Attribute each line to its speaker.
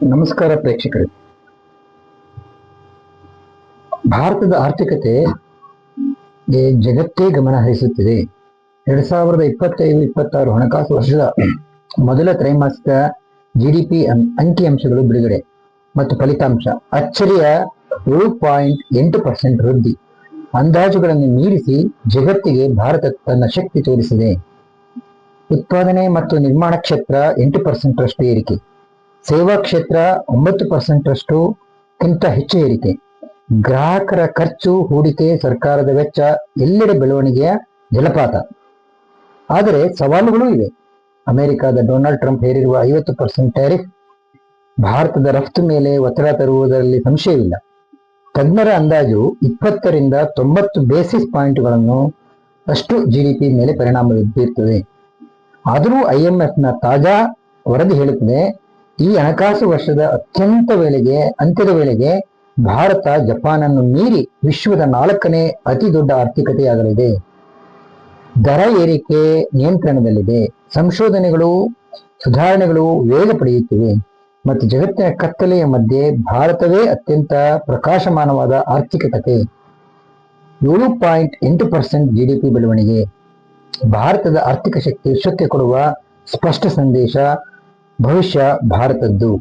Speaker 1: ನಮಸ್ಕಾರ ಪ್ರೇಕ್ಷಕರೇ. ಭಾರತದ ಆರ್ಥಿಕತೆ ಜಗತ್ತೇ ಗಮನ ಹರಿಸುತ್ತಿದೆ. ಎರಡ್ ಸಾವಿರದ ಇಪ್ಪತ್ತೈದು, ಇಪ್ಪತ್ತಾರು ಹಣಕಾಸು ವರ್ಷದ ಮೊದಲ ತ್ರೈಮಾಸಿಕ ಜಿಡಿಪಿ ಅಂಕಿಅಂಶಗಳು ಬಿಡುಗಡೆ ಮತ್ತು ಫಲಿತಾಂಶ. ಅಚ್ಚರಿಯ ಏಳು ಪಾಯಿಂಟ್ ಎಂಟು ಪರ್ಸೆಂಟ್ ವೃದ್ಧಿ. ಅಂದಾಜುಗಳನ್ನು ಮೀರಿಸಿ ಜಗತ್ತಿಗೆ ಭಾರತ ತನ್ನ ಶಕ್ತಿ ತೋರಿಸಿದೆ. ಉತ್ಪಾದನೆ ಮತ್ತು ನಿರ್ಮಾಣ ಕ್ಷೇತ್ರ ಎಂಟು ಪರ್ಸೆಂಟ್ ರಷ್ಟು ಏರಿಕೆ. ಸೇವಾ ಕ್ಷೇತ್ರ ಒಂಬತ್ತು ಪರ್ಸೆಂಟ್ ರಷ್ಟು ಕಿಂತ ಹೆಚ್ಚು ಏರಿಕೆ. ಗ್ರಾಹಕರ ಖರ್ಚು ಹೂಡಿಕೆ ಸರ್ಕಾರದ ವೆಚ್ಚ ಎಲ್ಲೆಡೆ ಬೆಳವಣಿಗೆಯ ಜಲಪಾತ ಆದರೆ ಸವಾಲುಗಳೂ ಇವೆ. ಅಮೆರಿಕದ ಡೊನಾಲ್ಡ್ ಟ್ರಂಪ್ ಹೇರಿರುವ ಐವತ್ತು ಪರ್ಸೆಂಟ್ ಟ್ಯಾರಿಫ್ ಭಾರತದ ರಫ್ತು ಮೇಲೆ ಒತ್ತಡ ತರುವುದರಲ್ಲಿ ಸಂಶಯವಿಲ್ಲ. ತಜ್ಞರ ಅಂದಾಜು ಇಪ್ಪತ್ತರಿಂದ ತೊಂಬತ್ತು ಬೇಸಿಸ್ ಪಾಯಿಂಟ್ಗಳನ್ನು ಅಷ್ಟು ಜಿಡಿಪಿ ಮೇಲೆ ಪರಿಣಾಮ ಬೀರುತ್ತದೆ ಆದರೂ ಐಎಂಎಫ್ನ ತಾಜಾ ವರದಿ ಹೇಳುತ್ತದೆ ಈ ಹಣಕಾಸು ವರ್ಷದ ಅತ್ಯಂತ ವೇಳೆಗೆ, ಅಂತ್ಯದ ವೇಳೆಗೆ ಭಾರತ ಜಪಾನನ್ನು ಮೀರಿ ವಿಶ್ವದ ನಾಲ್ಕನೇ ಅತಿ ದೊಡ್ಡ ಆರ್ಥಿಕತೆಯಾಗಲಿದೆ. ದರ ಏರಿಕೆ ನಿಯಂತ್ರಣದಲ್ಲಿದೆ. ಸಂಶೋಧನೆಗಳು, ಸುಧಾರಣೆಗಳು ವೇಗ ಪಡೆಯುತ್ತಿವೆ. ಮತ್ತು ಜಗತ್ತಿನ ಕತ್ತಲೆಯ ಮಧ್ಯೆ ಭಾರತವೇ ಅತ್ಯಂತ ಪ್ರಕಾಶಮಾನವಾದ ಆರ್ಥಿಕತೆ ಏಳು ಪಾಯಿಂಟ್ ಎಂಟು ಪರ್ಸೆಂಟ್ ಜಿಡಿಪಿ ಬೆಳವಣಿಗೆ. ಭಾರತದ ಆರ್ಥಿಕ ಶಕ್ತಿ ವಿಶ್ವಕ್ಕೆ ಕೊಡುವ ಸ್ಪಷ್ಟ ಸಂದೇಶ ಭವಿಷ್ಯ ಭಾರತದ್ದು